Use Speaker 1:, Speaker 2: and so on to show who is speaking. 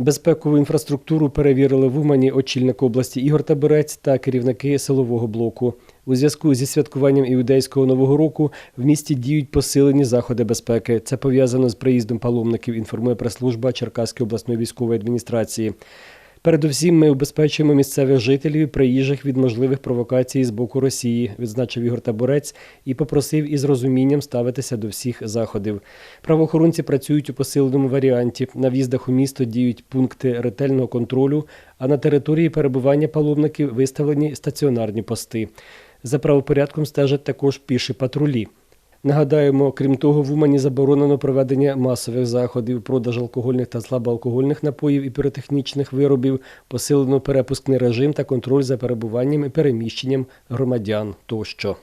Speaker 1: Безпекову інфраструктуру перевірили в Умані очільник області Ігор Таберець та керівники силового блоку. У зв'язку зі святкуванням іудейського нового року в місті діють посилені заходи безпеки. Це пов'язано з приїздом паломників, інформує прес-служба Черкаської обласної військової адміністрації. Передусім, ми убезпечуємо місцевих жителів і приїжджих від можливих провокацій з боку Росії, відзначив Ігор Таборець і попросив із розумінням ставитися до всіх заходів. Правоохоронці працюють у посиленому варіанті. На в'їздах у місто діють пункти ретельного контролю, а на території перебування паломників виставлені стаціонарні пости. За правопорядком стежать також піші патрулі. Нагадаємо, крім того, в Умані заборонено проведення масових заходів, продаж алкогольних та слабоалкогольних напоїв і піротехнічних виробів, посилено перепускний режим та контроль за перебуванням і переміщенням громадян тощо.